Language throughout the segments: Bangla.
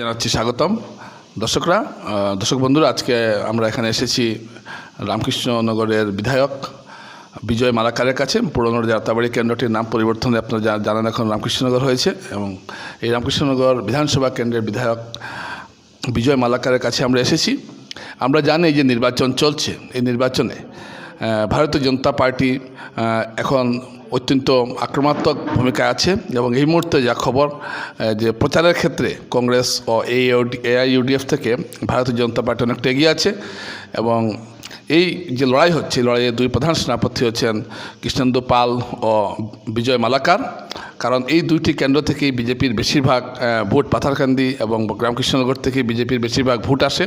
জানাচ্ছি স্বাগতম। দর্শকরা দর্শক বন্ধুরা, আজকে আমরা এখানে এসেছি রামকৃষ্ণনগরের বিধায়ক বিজয় মালাকারের কাছে। পুরনো যাত্রাবাড়ি কেন্দ্রটির নাম পরিবর্তনে আপনারা জানেন এখন রামকৃষ্ণনগর হয়েছে এবং এই রামকৃষ্ণনগর বিধানসভা কেন্দ্রের বিধায়ক বিজয় মালাকারের কাছে আমরা এসেছি। আমরা জানি যে নির্বাচন চলছে। এই নির্বাচনে ভারতীয় জনতা পার্টি এখন অত্যন্ত আক্রমাত্মক ভূমিকা আছে এবং এই মুহূর্তে যা খবর যে প্রচারের ক্ষেত্রে কংগ্রেস ও এআইইউডিএফ থেকে ভারতীয় জনতা পার্টি অনেকটা এগিয়ে আছে এবং এই যে লড়াই হচ্ছে লড়াইয়ে দুই প্রধান সেনাপতি হচ্ছেন কৃষ্ণেন্দু পাল ও বিজয় মালাকার। কারণ এই দুইটি কেন্দ্র থেকেই বিজেপির বেশিরভাগ ভোট পাথারকান্দি এবং রামকৃষ্ণনগর থেকে বিজেপির বেশিরভাগ ভোট আসে।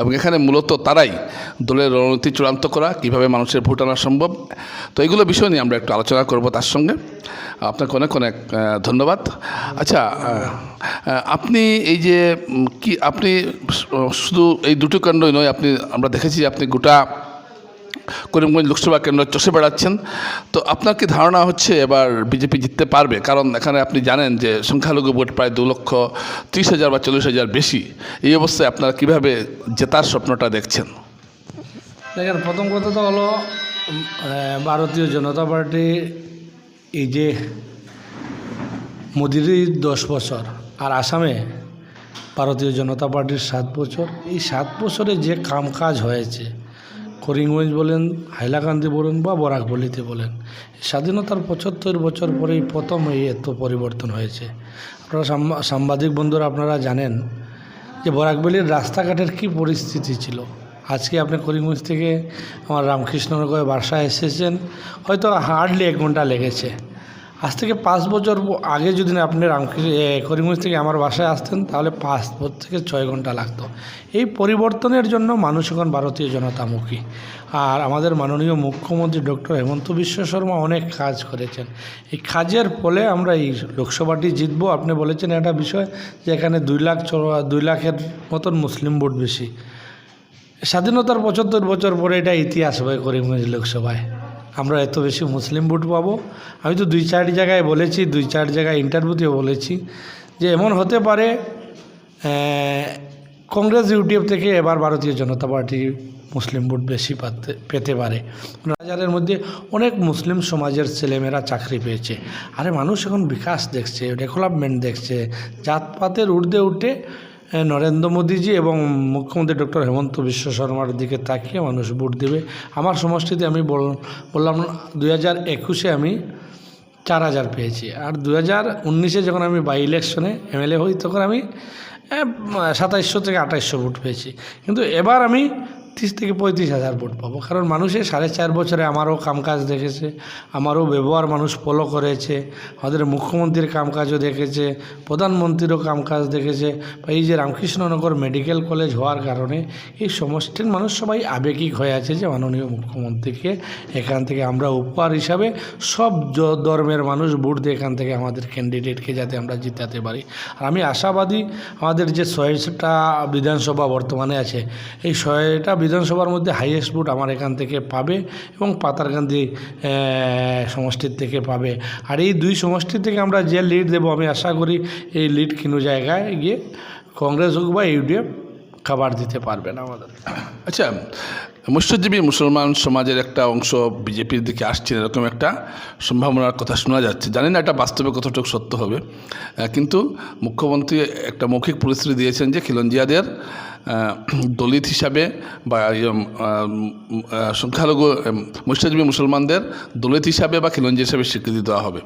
এবং এখানে মূলত তারাই দলের রণনীতি চূড়ান্ত করা, কীভাবে মানুষের ভোট আনা সম্ভব। তো এইগুলো বিষয় নিয়ে আমরা একটু আলোচনা করব তার সঙ্গে। আপনাকে অনেক অনেক ধন্যবাদ। আচ্ছা আপনি এই যে কি, আপনি শুধু এই দুটো কেন্দ্রই নয়, আপনি, আমরা দেখেছি আপনি গোটা করিমগঞ্জ লোকসভা কেন্দ্র চষে বেড়াচ্ছেন। তো আপনার কি ধারণা হচ্ছে এবার বিজেপি জিততে পারবে? কারণ এখানে আপনি জানেন যে সংখ্যালঘু ভোট প্রায় দু লক্ষ ত্রিশ হাজার বা চল্লিশ হাজার বেশি। এই অবস্থায় আপনারা কীভাবে জেতার স্বপ্নটা দেখছেন? দেখেন, প্রথম কথা তো হলো ভারতীয় জনতা পার্টি এই যে মোদিরই দশ বছর আর আসামে ভারতীয় জনতা পার্টির সাত বছর, এই সাত বছরে যে কাম কাজ হয়েছে করিমগঞ্জ বলেন, হাইলাকান্দি বলেন বা বরাকবলিতে বলেন স্বাধীনতার পঁচাত্তর বছর পরেই প্রথম এই এত পরিবর্তন হয়েছে। আপনারা সাংবাদিক বন্ধুরা আপনারা জানেন যে বরাকবেলির রাস্তাঘাটের কি পরিস্থিতি ছিল। আজকে আপনি করিমগঞ্জ থেকে আমার রামকৃষ্ণনগরে বাসায় এসেছেন, হয়তো হার্ডলি এক ঘণ্টা লেগেছে। আজ থেকে পাঁচ বছর আগে যদি না আপনি রামকৃষ্ণ করিমগঞ্জ থেকে আমার বাসায় আসতেন, তাহলে পাঁচ থেকে ছয় ঘণ্টা লাগতো। এই পরিবর্তনের জন্য মানুষ এখন ভারতীয় জনতামুখী। আর আমাদের মাননীয় মুখ্যমন্ত্রী ডক্টর হেমন্ত বিশ্ব শর্মা অনেক কাজ করেছেন। এই কাজের ফলে আমরা এই লোকসভাটি জিতবো। আপনি বলেছেন একটা বিষয় যে এখানে দুই লাখ দুই লাখের মতন মুসলিম ভোট বেশি। স্বাধীনতার পঁচাত্তর বছর পরে এটা ইতিহাস হয়ে করিমগঞ্জ লোকসভায়। আমরা এত বেশি মুসলিম ভোট পাবো? আমি তো দুই চার জায়গায় বলেছি, দুই চার জায়গায় ইন্টারভিউতেও বলেছি যে এমন হতে পারে কংগ্রেস ইউটিউব থেকে এবার ভারতীয় জনতা পার্টি মুসলিম ভোট বেশি পাতে, পেতে পারে। হাজারের মধ্যে অনেক মুসলিম সমাজের ছেলেমেয়েরা চাকরি পেয়েছে। আরে মানুষ এখন বিকাশ দেখছে ডেভেলপমেন্ট দেখছে, জাতপাতের ঊর্ধ্বে উঠে নরেন্দ্র মোদীজি এবং মুখ্যমন্ত্রী ডক্টর হেমন্ত বিশ্ব শর্মার দিকে তাকিয়ে মানুষ ভোট দেবে। আমার সমষ্টিতে আমি বল- বললাম দু হাজার একুশে আমি চার হাজার পেয়েছি। আর দু হাজার উনিশে যখন আমি বাই ইলেকশনে এমএলএ হই, তখন আমি সাতাইশশো থেকে আঠাইশশো ভোট পেয়েছি। কিন্তু এবার আমি তিরিশ থেকে পঁয়ত্রিশ হাজার ভোট পাবো। কারণ মানুষের সাড়ে চার বছরে আমারও কামকাজ দেখেছে, আমারও ব্যবহার মানুষ ফলো করেছে, আমাদের মুখ্যমন্ত্রীর কামকাজও দেখেছে, প্রধানমন্ত্রীরও কামকাজ দেখেছে। বা এই যে রামকৃষ্ণনগর মেডিকেল কলেজ হওয়ার কারণে এই সমষ্টির মানুষ সবাই আবেগিক হয়ে আছে যে মাননীয় মুখ্যমন্ত্রীকে এখান থেকে আমরা উপহার হিসাবে সব ধর্মের মানুষ ভোট দিয়ে এখান থেকে আমাদের ক্যান্ডিডেটকে যাতে আমরা জিতাতে পারি। আর আমি আশাবাদী, আমাদের যে ছয়টা বিধানসভা বর্তমানে আছে, এই ছয়টা বিধানসভার মধ্যে হাইয়েস্ট ভোট আমার এখান থেকে পাবে এবং পাতারকান্দি সমষ্টির থেকে পাবে। আর এই দুই সমষ্টির থেকে আমরা যে লিড দেবো, আমি আশা করি এই লিড কিনো জায়গায় গিয়ে কংগ্রেস হোক বা ইউডিএফ খাবার দিতে পারবে না আমাদের। আচ্ছা মৎস্যজীবী মুসলমান সমাজের একটা অংশ বিজেপির দিকে আসছে এরকম একটা সম্ভাবনার কথা শোনা যাচ্ছে। জানি না এটা বাস্তবে কতটুকু সত্য হবে কিন্তু মুখ্যমন্ত্রী একটা মৌখিক পরিস্থিতি দিয়েছেন যে খিলঞ্জিয়াদের দলিত হিসাবে বা সংখ্যালঘু মৎস্যজীবী মুসলমানদের দলিত হিসাবে বা খিলঞ্জি হিসাবে স্বীকৃতি দেওয়া হবে।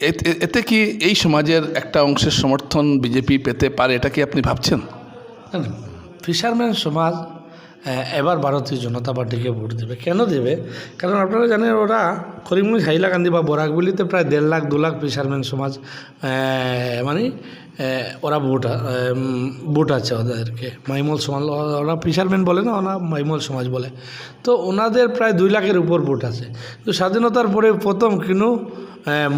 এতে- এতে কি এই সমাজের একটা অংশের সমর্থন বিজেপি পেতে পারে এটা কি আপনি ভাবছেন? ফিশারম্যান সমাজ এবার ভারতীয় জনতা পার্টিকে ভোট দেবে। কেন দেবে? কারণ আপনারা জানেন ওরা করিমগঞ্জ, হাইলাকান্দি বা বরাকগুলিতে প্রায় দেড় লাখ, দু লাখ ফিশারম্যান সমাজ মানে ওরা ভোট ভোট আছে ওদেরকে। মাইমল সমাজ, ওরা ফিশারম্যান বলে না, ওরা মাইমল সমাজ বলে। তো ওনাদের প্রায় দুই লাখের উপর ভোট আছে। তো স্বাধীনতার পরে প্রথম কিন্তু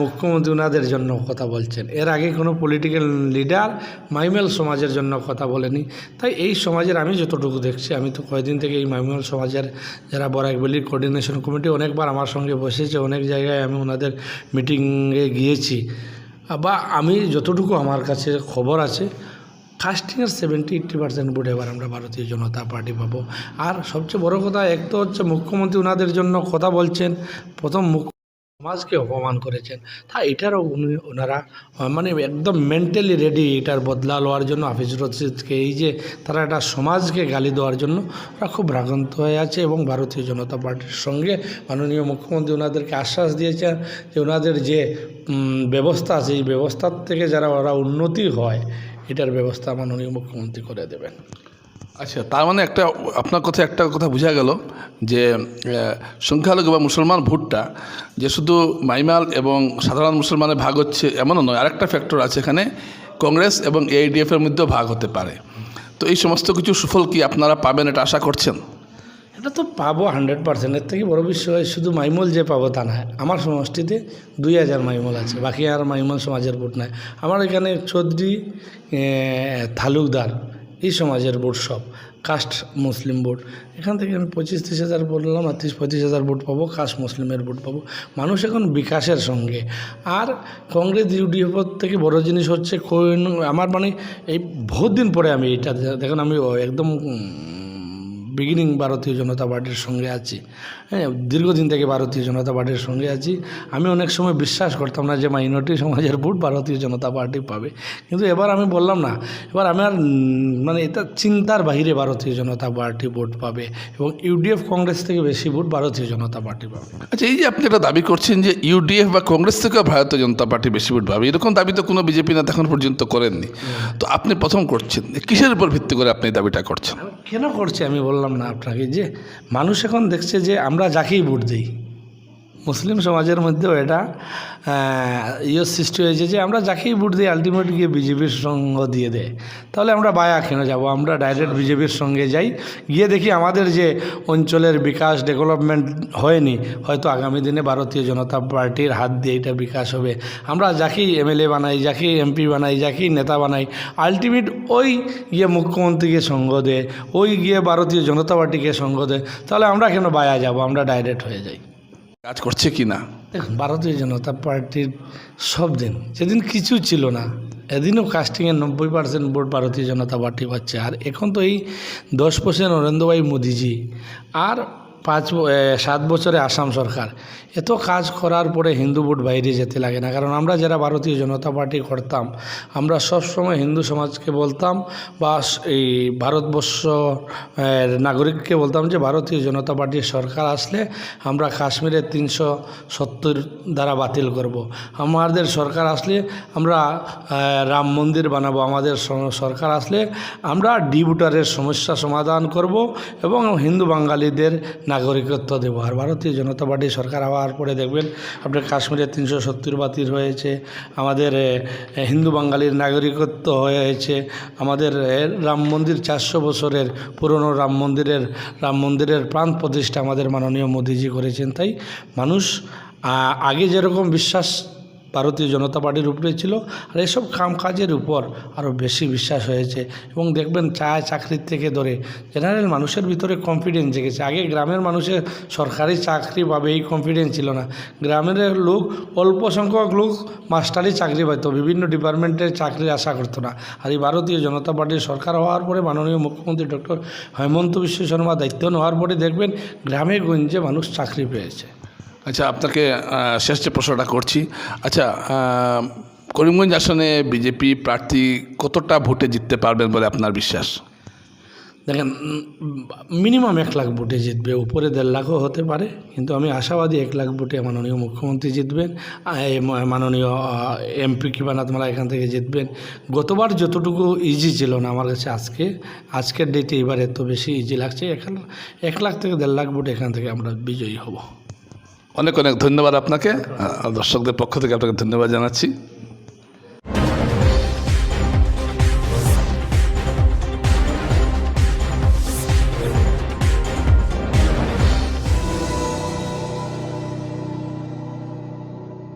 মুখ্যমন্ত্রী ওনাদের জন্য কথা বলছেন। এর আগে কোনো পলিটিক্যাল লিডার মাইমেল সমাজের জন্য কথা বলেনি। তাই এই সমাজের আমি যতটুকু দেখছি, আমি তো কয়েকদিন থেকে এই মাইমেল সমাজের যারা বরাকবেলির কোঅর্ডিনেশন কমিটি অনেকবার আমার সঙ্গে বসেছে, অনেক জায়গায় আমি ওনাদের মিটিংয়ে গিয়েছি। বা আমি যতটুকু আমার কাছে খবর আছে কাস্টিংয়ের সেভেন্টি এইট্টি পার্সেন্ট ভোট এবার আমরা ভারতীয় জনতা পার্টি পাবো। আর সবচেয়ে বড় কথা, এক তো হচ্ছে মুখ্যমন্ত্রী ওনাদের জন্য কথা বলছেন, প্রথম মুখ্য সমাজকে অপমান করেছেন। তা এটারও উনি ওনারা মানে একদম মেন্টালি রেডি এটার বদলা লওয়ার জন্য হাফিজ রশিদকে, এই যে তারা একটা সমাজকে গালি দেওয়ার জন্য ওরা খুব ভ্রান্ত হয়ে আছে এবং ভারতীয় জনতা পার্টির সঙ্গে মাননীয় মুখ্যমন্ত্রী ওনাদেরকে আশ্বাস দিয়েছেন যে ওনাদের যে ব্যবস্থা আছে, এই ব্যবস্থার থেকে যারা ওরা উন্নতি হয়, এটার ব্যবস্থা মাননীয় মুখ্যমন্ত্রী করে দেবেন। আচ্ছা তার মানে একটা, আপনার কথা একটা কথা বোঝা গেল যে সংখ্যালঘু বা মুসলমান ভোটটা যে শুধু মাইমাল এবং সাধারণ মুসলমানের ভাগ হচ্ছে এমনও নয়, আরেকটা ফ্যাক্টর আছে এখানে, কংগ্রেস এবং এইডিএফ এর মধ্যেও ভাগ হতে পারে। তো এই সমস্ত কিছু সুফল কি আপনারা পাবেন এটা আশা করছেন? এটা তো পাবো হান্ড্রেড পার্সেন্ট এর থেকে বড় বিষয় শুধু মাইমল যে পাবো তা নয় আমার সমষ্টিতে দুই হাজার মাইমল আছে, বাকি আর মাইমল সমাজের ভোট নাই। আমার এখানে চৌধুরী তালুকদার এই সমাজের ভোট সব, কাস্ট মুসলিম ভোট। এখান থেকে আমি পঁচিশ তিরিশ হাজার বললাম আর তিরিশ পঁচিশ হাজার ভোট পাবো, কাস্ট মুসলিমের ভোট পাবো। মানুষ এখন বিকাশের সঙ্গে। আর কংগ্রেস, ইউডিএফ থেকে বড় জিনিস হচ্ছে আমার মানে এই বহুত দিন পরে আমি এটা দেখেন, আমি একদম বিগিনিং ভারতীয় জনতা পার্টির সঙ্গে আছি। হ্যাঁ দীর্ঘদিন থেকে ভারতীয় জনতা পার্টির সঙ্গে আছি। আমি অনেক সময় বিশ্বাস করতাম না যে মাইনরিটি সমাজের ভোট ভারতীয় জনতা পার্টি পাবে। কিন্তু এবার আমি বললাম না এবার আমি আর মানে এটা চিন্তার বাইরে ভারতীয় জনতা পার্টি ভোট পাবে এবং ইউডিএফ কংগ্রেস থেকে বেশি ভোট ভারতীয় জনতা পার্টি পাবে। আচ্ছা এই যে আপনি একটা দাবি করছেন যে ইউডিএফ বা কংগ্রেস থেকেও ভারতীয় জনতা পার্টি বেশি ভোট পাবে এরকম দাবি তো কোনো বিজেপি নেতা এখন পর্যন্ত করেননি। তো আপনি প্রথম করছেন কিসের উপর ভিত্তি করে আপনি দাবিটা করছেন? কেন করছি আমি বললাম না আপনাকে যে মানুষ এখন দেখছে যে আমরা যাকেই ভোট দিই মুসলিম সমাজের মধ্যেও এটা ইয়ে সৃষ্টি হয়েছে যে আমরা যাকেই ভোট দিই আলটিমেট গিয়ে বিজেপির সঙ্গ দিয়ে দেয়। তাহলে আমরা বায়া কেন যাব? আমরা ডাইরেক্ট বিজেপির সঙ্গে যাই, গিয়ে দেখি আমাদের যে অঞ্চলের বিকাশ ডেভেলপমেন্ট হয়নি, হয়তো আগামী দিনে ভারতীয় জনতা পার্টির হাত দিয়ে এটা বিকাশ হবে। আমরা যাকেই এমএলএ বানাই, যাকেই এমপি বানাই, যাকেই নেতা বানাই আলটিমেট ওই গিয়ে মুখ্যমন্ত্রীকে সঙ্গ দেয়, ওই গিয়ে ভারতীয় জনতা পার্টিকে সঙ্গ দেয়। তাহলে আমরা কেন বায়া যাব? আমরা ডাইরেক্ট হয়ে যাই। কাজ করছে কি না? দেখুন, ভারতীয় জনতা পার্টির সব দিন, সেদিন কিছু ছিল না। এদিনও কাস্টিংয়ের নব্বই পার্সেন্ট ভোট ভারতীয় জনতা পার্টি পাচ্ছে। আর এখন তো এই দশ পার্সেন্ট নরেন্দ্রভাই মোদিজি। আর পাঁচ সাত বছরে আসাম সরকার। এত কাজ করার পরে হিন্দু ভোট বাইরে যেতে লাগে না। কারণ আমরা যারা ভারতীয় জনতা পার্টি করতাম, আমরা সব সময় হিন্দু সমাজকে বলতাম বা এই ভারতবর্ষ নাগরিককে বলতাম যে ভারতীয় জনতা পার্টির সরকার আসলে আমরা কাশ্মীরের তিনশো সত্তর দ্বারা বাতিল করব। আমাদের সরকার আসলে আমরা রাম মন্দির বানাবো। আমাদের সরকার আসলে আমরা ডিভোটারের সমস্যা সমাধান করব এবং হিন্দু বাঙালিদের নাগরিকত্ব দেব। আর ভারতীয় জনতা পার্টি সরকার হওয়ার পরে দেখবেন আপনার কাশ্মীরে তিনশো সত্তর বাতিল হয়েছে, আমাদের হিন্দু বাঙালির নাগরিকত্ব হয়েছে, আমাদের রাম মন্দির চারশো বছরের পুরনো রাম মন্দিরের রাম মন্দিরের প্রাণ প্রতিষ্ঠা আমাদের মাননীয় মোদিজি করেছেন। তাই মানুষ আগে যেরকম বিশ্বাস ভারতীয় জনতা পার্টির উপরে ছিল। আর এসব কামকাজের উপর আরও বেশি বিশ্বাস হয়েছে। এবং দেখবেন চা চাকরির থেকে ধরে জেনারেল মানুষের ভিতরে কনফিডেন্স জেগেছে। আগে গ্রামের মানুষের সরকারি চাকরি পাবে এই কনফিডেন্স ছিল না। গ্রামের লোক অল্প সংখ্যক লোক মাস্টারি চাকরি পাইতো। বিভিন্ন ডিপার্টমেন্টের চাকরি আশা করতো না। আর এই ভারতীয় জনতা পার্টির সরকার হওয়ার পরে মাননীয় মুখ্যমন্ত্রী ডক্টর হেমন্ত বিশ্ব শর্মা দায়িত্ব নেওয়ার পরে দেখবেন গ্রামে গঞ্জে মানুষ চাকরি পেয়েছে। আচ্ছা আপনাকে শেষ যে প্রশ্নটা করছি। আচ্ছা করিমগঞ্জ আসনে বিজেপি প্রার্থী কতটা ভোটে জিততে পারবেন বলে আপনার বিশ্বাস? দেখেন মিনিমাম এক লাখ ভোটে জিতবে, উপরে দেড় লাখও হতে পারে, কিন্তু আমি আশাবাদী এক লাখ ভোটে মাননীয় মুখ্যমন্ত্রী জিতবেন মাননীয় এমপি কিবানাথমালা এখান থেকে জিতবেন। গতবার যতটুকু ইজি ছিল না আমার কাছে আজকে, আজকের ডেটে এবার এত বেশি ইজি লাগছে এখান এক লাখ থেকে দেড় লাখ ভোট এখান থেকে আমরা বিজয়ী হব। অনেক অনেক ধন্যবাদ আপনাকে। দর্শকদের পক্ষ থেকে আপনাকে ধন্যবাদ জানাচ্ছি।